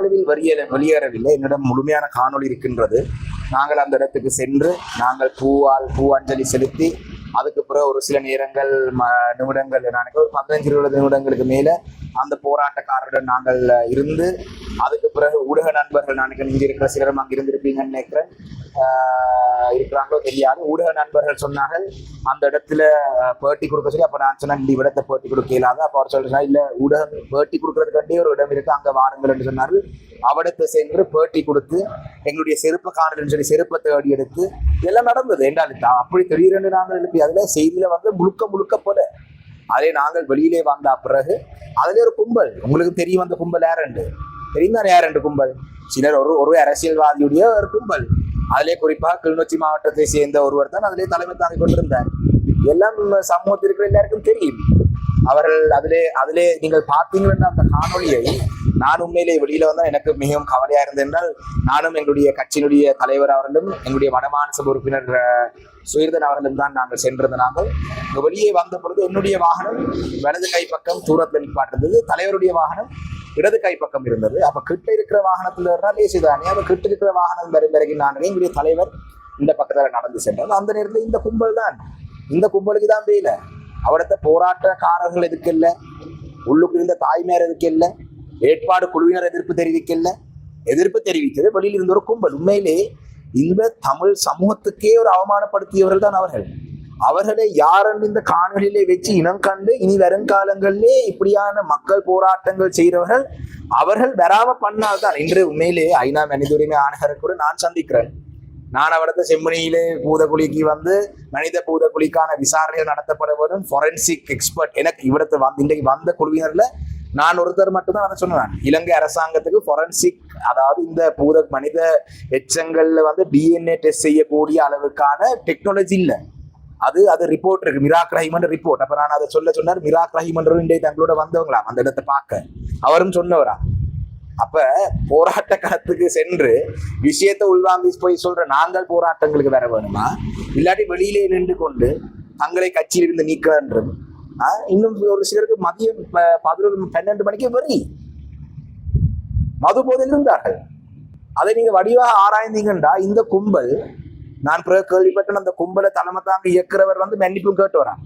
அளவில் வெளியே வெளியேறவில்லை. என்னிடம் முழுமையான காணொளி இருக்கின்றது. நாங்கள் அந்த இடத்துக்கு சென்று நாங்கள் பூவால் பூ அஞ்சலி செலுத்தி அதுக்கு பிறகு ஒரு சில நேரங்கள் நிமிடங்கள் நான் ஒரு பதினஞ்சு இருபது நிமிடங்களுக்கு மேலே அந்த போராட்டக்காரருடன் நாங்கள் இருந்து அதுக்கு பிறகு ஊடக நண்பர்கள் நான் நினைக்கிறேன் இங்கே இருக்கிற சிலரும் அங்கே இருந்திருப்பீங்கன்னு நினைக்கிறேன். இருக்கிறாங்களோ தெரியாது. ஊடக நண்பர்கள் சொன்னார்கள் அந்த இடத்துல பேட்டி கொடுக்க சொல்லி அப்போ நான் சொன்னேன் இந்த இடத்தை பேட்டி கொடுக்க இல்லாத அப்போ அவர் சொல்றாரு இல்லை ஊடகம் பேட்டி கொடுக்கறதுக்காண்டே ஒரு இடம் இருக்கு அங்கே வாருங்கள் என்று சொன்னார்கள். அவடத்தை சென்று பேட்டி கொடுத்து எங்களுடைய செருப்பை காணலன்னு சொல்லி செருப்பை தேடி எடுத்து இதெல்லாம் நடந்தது. என்றால் அப்படி திடீரென்று நாங்கள் எழுப்பி அதுல செய்தியில வந்து முழுக்க முழுக்க போல அதே நாங்கள் வெளியிலே வந்த பிறகு அதுல ஒரு கும்பல். உங்களுக்கு தெரியும் அந்த கும்பல் யாருண்டு? தெரியும் யார் ரெண்டு கும்பல்? சிலர் ஒரு ஒரு அரசியல்வாதியுடைய ஒரு கும்பல். அதிலே குறிப்பாக கிளிநொச்சி மாவட்டத்தை சேர்ந்த ஒருவர் தான் அதிலே தலைமை தாங்கிக் கொண்டிருந்தார். எல்லாம் சமூகத்தில் இருக்கிற எல்லாருக்கும் தெரியும். அவர்கள் அதிலே அதிலே நீங்கள் பார்த்தீங்கன்னா அந்த காணொலியை நான் உண்மையிலே வெளியில வந்தால் எனக்கு மிகவும் கவலையா இருந்தது என்றால் நானும் எங்களுடைய கட்சியினுடைய தலைவர் அவர்களும் எங்களுடைய வடமாநில உறுப்பினர் சுயர்தன் அவர்களும் தான் நாங்கள் சென்றிருந்த நாங்கள் வெளியே வந்த பொழுது என்னுடைய வாகனம் வலது கை பக்கம் தூரத்தில் நிற்பாட்டிருந்தது தலைவருடைய வாகனம் இடது கை பக்கம் இருந்தது. அப்ப கிட்ட இருக்கிற வாகனத்துல இருந்தா லேசுதானே அப்ப கிட்ட இருக்கிற வாகனம் வரும் வரைக்கும் நான் எங்களுடைய தலைவர் இந்த பக்கத்துல நடந்து சென்றார். அந்த நேரத்தில் இந்த கும்பல் தான். இந்த கும்பலுக்கு தான் வேலை அவடத்த போராட்டக்காரர்கள் எதுக்கு இல்லை? உள்ளுக்கு இருந்த தாய்மையார் எதுக்கு இல்லை? ஏற்பாடு குழுவினர் எதிர்ப்பு தெரிவிக்கல. எதிர்ப்பு தெரிவித்தது வெளியில் இருந்த ஒரு கும்பல். உண்மையிலே இந்த தமிழ் சமூகத்துக்கே ஒரு அவமானப்படுத்தியவர்கள் தான் அவர்கள். அவர்களை யாரென்று இந்த காணொலியிலே வச்சு இனம் கண்டு இனி வருங்காலங்களிலே இப்படியான மக்கள் போராட்டங்கள் செய்கிறவர்கள் அவர்கள் வராம பண்ணால்தான். இன்று உண்மையிலே ஐநா மனித உரிமை ஆணையரை கூட நான் சந்திக்கிறேன். நான் அவரது செம்மணியிலே பூதகுழிக்கு வந்து மனித பூதகுழிக்கான விசாரணைகள் நடத்தப்பட வேண்டும் ஃபொரன்சிக் எக்ஸ்பர்ட் எனக்கு இவரத்து வந்து இன்றைக்கு வந்த குழுவினர்ல நான் ஒருத்தர் மட்டும்தான் அதை சொன்னேன் இலங்கை அரசாங்கத்துக்கு ஃபொரன்சிக் அதாவது இந்த பூத மனித எச்சங்கள்ல வந்து டிஎன்ஏ டெஸ்ட் செய்யக்கூடிய அளவுக்கான டெக்னாலஜி இல்லை. அது அது ரிப்போர்ட் இருக்கு. மிராக் ரஹிமன் ரிப்போர்ட் அப்ப நான் அதை சொல்ல சொன்னார் மிராக் ரஹிமன் இன்றைய தங்களோட வந்தவங்களாம். அந்த இடத்தை பார்க்க. அவரும் சொன்னவரா. அப்ப போராட்ட களத்துக்கு சென்று விஷயத்தை உள்வாங்கி போய் சொல்ற நாங்கள் போராட்டங்களுக்கு வர வேணுமா? இல்லாட்டி வெளியிலே நின்று கொண்டு தங்களை கட்சியிலிருந்து நீக்கிறன்றது இன்னும் ஒரு சிலருக்கு மதியம் பதினொரு பன்னெண்டு மணிக்கு வரி மது போதில் இருந்தார்கள். அதை நீங்க வடிவாக ஆராய்ந்தீங்கண்டா இந்த கும்பல் நான் பிறகு கேள்விப்பட்டேன் அந்த கும்பலை தலைமை தாங்க இயக்குறவர் வந்து மன்னிப்பும் கேட்டு வரான்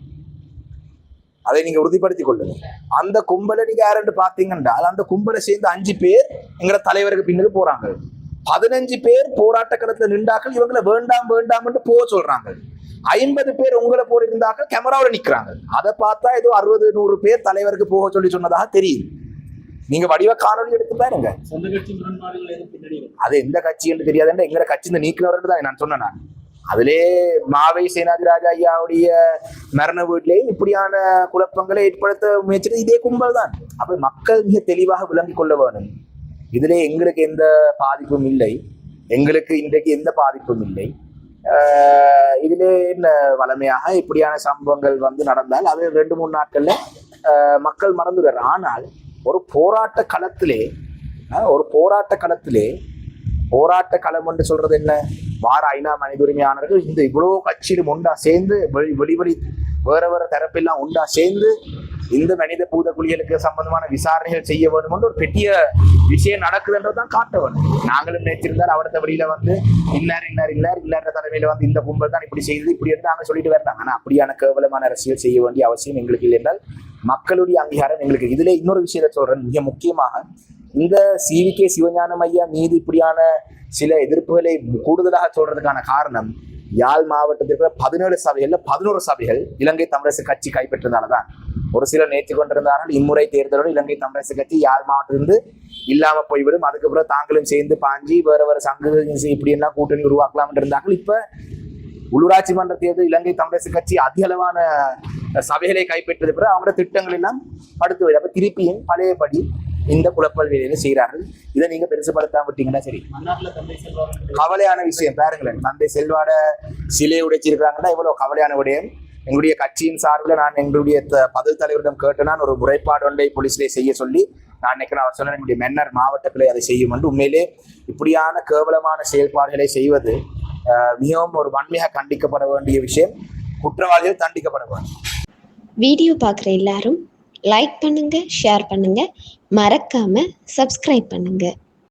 அதை நீங்க உறுதிப்படுத்திக் கொள்ளுங்க அந்த கும்பலை நீங்க யாருன்னு பாத்தீங்கன்னா அந்த கும்பலை சேர்ந்து அஞ்சு பேர் எங்கட தலைவருக்கு பின்னுக்கு போறாங்க. பதினஞ்சு பேர் போராட்ட களத்துல நின்றாக்கள் இவங்களை வேண்டாம் வேண்டாம் என்று போக சொல்றாங்க. ஐம்பது பேர் உங்களை போல இருந்தாக்கள் கேமராவோட நிக்கிறாங்க. அதை பார்த்தா ஏதோ அறுபது நூறு பேர் தலைவருக்கு போக சொல்லி சொன்னதாக தெரியும் நீங்க வடிவ காணொலி எடுத்து பாருங்க. அது எந்த கட்சி என்று தெரியாதுன்ற எங்களை கட்சி இந்த நீக்கினவர் தான் நான் சொன்னேன் நான். அதிலே மாவை சேனாதிராஜா ஐயாவுடைய மரண வீட்டிலேயும் இப்படியான குழப்பங்களை ஏற்படுத்த முயற்சித்தது இதே கும்பல் தான். அப்ப மக்கள் மிக தெளிவாக விளங்கிக் கொள்ள வேணும் இதிலே எங்களுக்கு எந்த பாதிப்பும் இல்லை. எங்களுக்கு இன்றைக்கு எந்த பாதிப்பும் இல்லை. இதிலே என்ன வளமையாக இப்படியான சம்பவங்கள் வந்து நடந்தால் அது ரெண்டு மூணு நாட்கள்ல மக்கள் மறந்துடுறார் ஆனால் ஒரு போராட்ட களத்திலே ஒரு போராட்ட களத்திலே போராட்ட களம் என்று சொல்றது என்ன? வார ஐநா மனித உரிமையாளர்கள் இந்த இவ்வளவு கட்சியிலும் உண்டா சேர்ந்து வெளி வெளி வெளி வேற வேற தரப்பெல்லாம் உண்டா சேர்ந்து இந்த மனித பூத குழிகளுக்கு சம்பந்தமான விசாரணைகள் செய்ய வேண்டும் என்று ஒரு பெரிய விஷயம் நடக்குதுன்றதான் காட்ட வேண்டும் நாங்களும் நினைச்சிருந்தால் அவரத்த வழியில வந்து இன்னார் இன்னார் இன்னார் இன்னார் தலைமையில வந்து இந்த கும்பல் தான் இப்படி செய்தது இப்படி என்று நாங்கள் சொல்லிட்டு வரலாம். ஆனா அப்படியான கேவலமான அரசியல் செய்ய வேண்டிய அவசியம் எங்களுக்கு இல்லை என்றால் மக்களுடைய அங்கீகாரம் எங்களுக்கு. இதுல இன்னொரு விஷயத்த சொல்றேன். மிக முக்கியமாக இந்த சிவிகே சிவஞானம் ஐயா மீது இப்படியான சில எதிர்ப்புகளை கூடுதலாக சொல்றதுக்கான காரணம் யாழ் மாவட்டத்தில் இருக்கிற பதினேழு சபைகள்ல பதினோரு சபைகள் இலங்கை தமிழரசு கட்சி கைப்பற்றினால்தான். ஒரு சிலர் நேற்று கொண்டிருந்தார்கள். இம்முறை தேர்தலோடு இலங்கை தமிழரசு கட்சி யாழ் மாவட்டத்திலிருந்து இல்லாம போய்விடும். அதுக்கப்புறம் தாங்களும் சேர்ந்து பாஞ்சி வேற வேற சங்கு இப்படி எல்லாம் கூட்டணி உருவாக்கலாம் இருந்தார்கள். இப்ப உள்ளூராட்சி மன்ற தேர்தல் இலங்கை தமிழரசு கட்சி அதிக அளவான சபைகளை கைப்பற்றியது பிறகு அவங்களோட திட்டங்கள் எல்லாம் படுத்து அப்ப திருப்பியும் பழையபடி இந்த குழப்பல் வேலையில செய்கிறார்கள். இதை நீங்க பெருசுபடுத்தாம விட்டீங்கன்னா சரி. மன்னார்ல தந்தை செல்வா கவலையான விஷயம். பாருங்களேன். தந்தை செல்வாட சிலையை உடைச்சிருக்கிறாங்கன்னா இவ்வளவு கவலையான விடயம். எங்களுடைய கட்சியின் சார்பில் நான் எங்களுடைய த- பதில் தலைவரிடம் கேட்டு நான் ஒரு முறைப்பாடு ஒன்றை போலீஸிலே செய்ய சொல்லி நான் நினைக்கிறேன் அவர் சொன்ன எங்களுடைய மன்னர் மாவட்டத்திலே அதை செய்யும் என்று. உண்மையிலே இப்படியான கேவலமான செயல்பாடுகளை செய்வது மிகவும் ஒரு வன்மையாக கண்டிக்கப்பட வேண்டிய விஷயம். குற்றவாளிகள் தண்டிக்கப்பட வேண்டும். வீடியோ பார்க்குற எல்லாரும் லைக் பண்ணுங்க ஷேர் பண்ணுங்க. மறக்காம சப்ஸ்கிரைப் பண்ணுங்க.